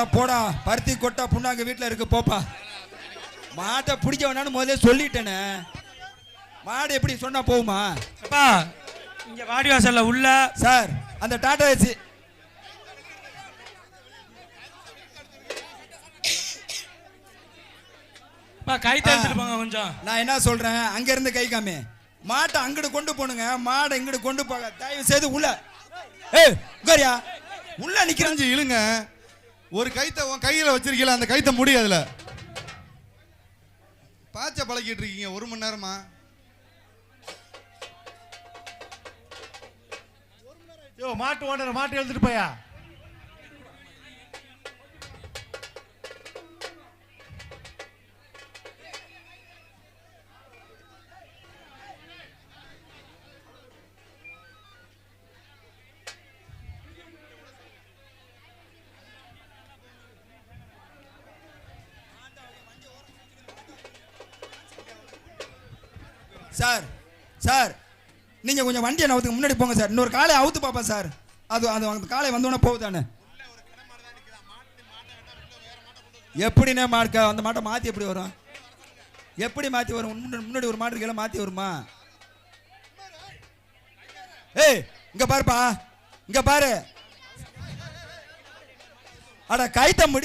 போடா பருத்தி கொட்டா புண்ணாங்க வீட்டில் இருக்கு போப்பா. மாட்டை பிடிக்க வேணாம்னு முதல்ல சொல்லிட்டேனே. மாடு எப்படி சொன்னா போகுமா? அப்பா இங்க வாடி வாசல்ல உள்ள. சார் அந்த டாடா ஏசி. அப்பா கைத்த எடுத்துட்டு போங்க கொஞ்சம். நான் என்ன சொல்றேன்? அங்க இருந்து கை காமி. மாட்டை அங்கிட்டு கொண்டு போனுங்க. மாடை இங்கிட்டு கொண்டு போக. தயவு செய்து உள்ள. ஏய் உட்காரியா? உள்ள நிக்கிறேன். இழுங்க. ஒரு கைத்தை உன் கையில் வச்சிருக்கீல அந்த கைத்தை முடி அதுல. பாய்ச்ச பழகிட்டு இருக்கீங்க ஒரு மணி நேரமா? மாட்டு ஓனர் மாட்டு எழுதிட்டு போயா? சார் சார் நீங்கள் கொஞ்சம் வண்டியை நவுத்துக்கு முன்னாடி போங்க சார். இன்னொரு காலை அவுத்து பார்ப்பேன் சார். அது அது அந்த காலை வந்தோடனே போகுதானே? எப்படிண்ணே மார்க்க? அந்த மாட்டை மாற்றி எப்படி வரும்? எப்படி மாற்றி வரும்? முன்னாடி ஒரு மாட்டு கீழே மாற்றி வருமா? ஏய் இங்கே பாருப்பா. இங்கே பாரு. அட கைத்த முடி